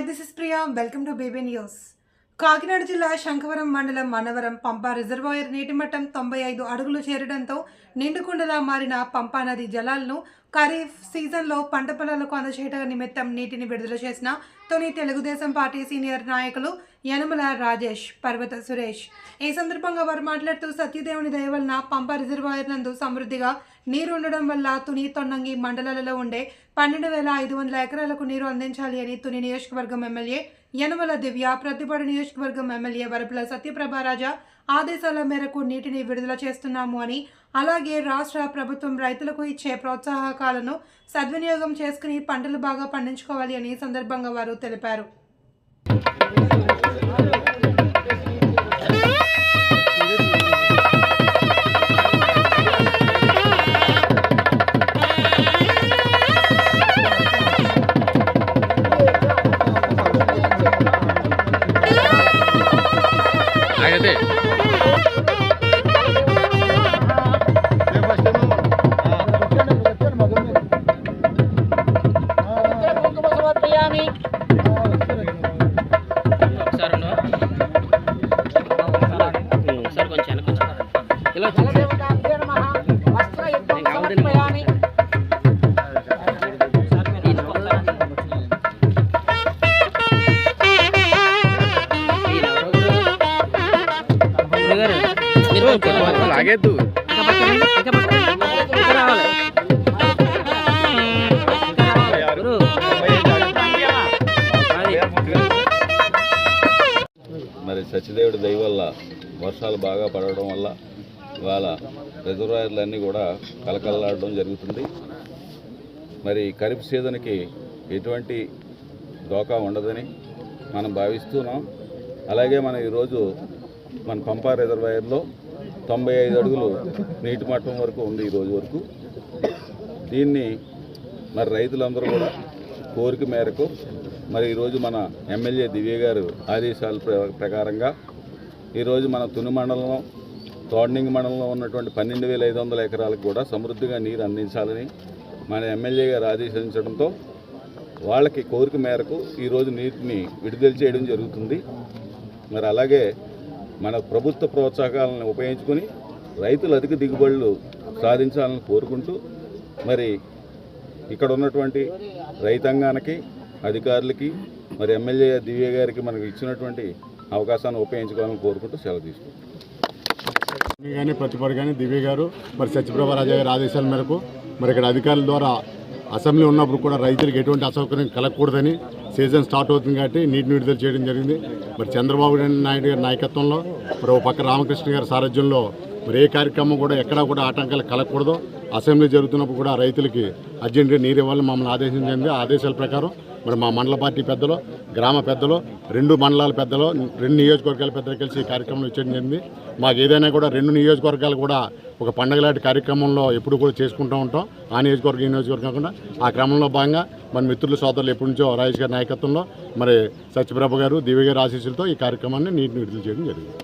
Hi this is Priya. Welcome to baby news Kakinada జిల్లా శంఖవరం మండలం మనవరం పంప రిజర్వాయర్ నీటి మట్టం తొంభై ఐదు అడుగులు చేరడంతో నిండుకుండలా మారిన పంపా నది జలాలను ఖరీఫ్ సీజన్లో పంట పొలాలకు అందచేయట నిమిత్తం నీటిని విడుదల చేసిన తొలి తెలుగుదేశం పార్టీ సీనియర్ నాయకులు యనమల రాజేష్ పర్వత సురేష్. ఈ సందర్భంగా వారు మాట్లాడుతూ సత్యదేవుని దయ వలన పంప రిజర్వాయర్ నందు సమృద్ధిగా నీరు ఉండడం వల్ల తుని తొన్నంగి మండలాలలో ఉండే పన్నెండు వేల ఐదు వందల ఎకరాలకు నీరు అందించాలి అని తుని నియోజకవర్గం ఎమ్మెల్యే యనమల దివ్య ప్రతిపాడు నియోజకవర్గం ఎమ్మెల్యే వరపుల సత్యప్రభారాజా ఆదేశాల మేరకు నీటిని విడుదల చేస్తున్నాము అని అలాగే రాష్ట్ర ప్రభుత్వం రైతులకు ఇచ్చే ప్రోత్సాహకాలను సద్వినియోగం చేసుకుని పంటలు బాగా పండించుకోవాలి అని సందర్భంగా వారు తెలిపారు. 对。లాగేద్దు రావాలి. మరి సత్యదేవుడి దయ వల్ల వర్షాలు బాగా పడడం వల్ల ఇవాళ రిజర్వాయర్లు అన్నీ కూడా కలకలలాడడం జరుగుతుంది. మరి ఖరీఫ్ సీజన్కి ఎటువంటి దోకా ఉండదని మనం భావిస్తున్నాం. అలాగే మనం ఈరోజు మన పంపా రిజర్వాయర్లో తొంభై ఐదు అడుగులు నీటి మట్టం వరకు ఉంది ఈరోజు వరకు. దీన్ని మరి రైతులందరూ కూడా కోరిక మేరకు మరి ఈరోజు మన ఎమ్మెల్యే దివ్య గారు ఆదేశాల ప్ర- ప్రకారంగా ఈరోజు మన తుని మండలంలో తోడ్నింగ్ మండలంలో ఉన్నటువంటి పన్నెండు వేల ఐదు వందల ఎకరాలకు కూడా సమృద్ధిగా నీరు అందించాలని మన ఎమ్మెల్యే గారు ఆదేశించడంతో వాళ్ళకి కోరిక మేరకు ఈరోజు నీటిని విడుదల చేయడం జరుగుతుంది. మరి అలాగే మన ప్రభుత్వ ప్రోత్సాహకాలను ఉపయోగించుకొని రైతులు అధిక దిగుబడులు సాధించాలని కోరుకుంటూ మరి ఇక్కడ ఉన్నటువంటి రైతాంగానికి అధికారులకి మరి ఎమ్మెల్యే దివ్య గారికి మనకు ఇచ్చినటువంటి అవకాశాన్ని ఉపయోగించుకోవాలని కోరుకుంటూ సెలవు తీసుకుంటాం కానీ ప్రతిపాడు కానీ దివ్య గారు మరి సత్యప్రభ రాజా గారి ఆదేశాల మేరకు మరి ఇక్కడ అధికారుల ద్వారా అసెంబ్లీ ఉన్నప్పుడు కూడా రైతులకు ఎటువంటి అసౌకర్యం కలగకూడదని సీజన్ స్టార్ట్ అవుతుంది కాబట్టి నీటిని విడుదల చేయడం జరిగింది. మరి చంద్రబాబు నాయుడు గారి నాయకత్వంలో మరి ఒక పక్క రామకృష్ణ గారి సారథ్యంలో మరి ఏ కార్యక్రమం కూడా ఎక్కడా కూడా ఆటంకాలు కలగకూడదు. అసెంబ్లీ జరుగుతున్నప్పుడు కూడా రైతులకి అర్జెంటుగా నీరు ఇవ్వాలని మమ్మల్ని ఆదేశించింది. ఆ ఆదేశాల ప్రకారం మరి మా మండల పార్టీ పెద్దలు గ్రామ పెద్దలు రెండు మండలాల పెద్దలు రెండు నియోజకవర్గాల పెద్దలు కలిసి ఈ కార్యక్రమం ఇచ్చడం జరిగింది. మాకు ఏదైనా కూడా రెండు నియోజకవర్గాలు కూడా ఒక పండగ లాంటి కార్యక్రమంలో ఎప్పుడు కూడా చేసుకుంటూ ఉంటాం. ఆ నియోజకవర్గం ఈ నియోజకవర్గం కాకుండా ఆ క్రమంలో భాగంగా మన మిత్రుల సోదరులు ఎప్పటి నుంచో రాజేష్ గారి నాయకత్వంలో మరి సత్యప్రభ గారు దివ్య గారి ఆశీస్సులతో ఈ కార్యక్రమాన్ని నీటిని విడుదల చేయడం జరిగింది.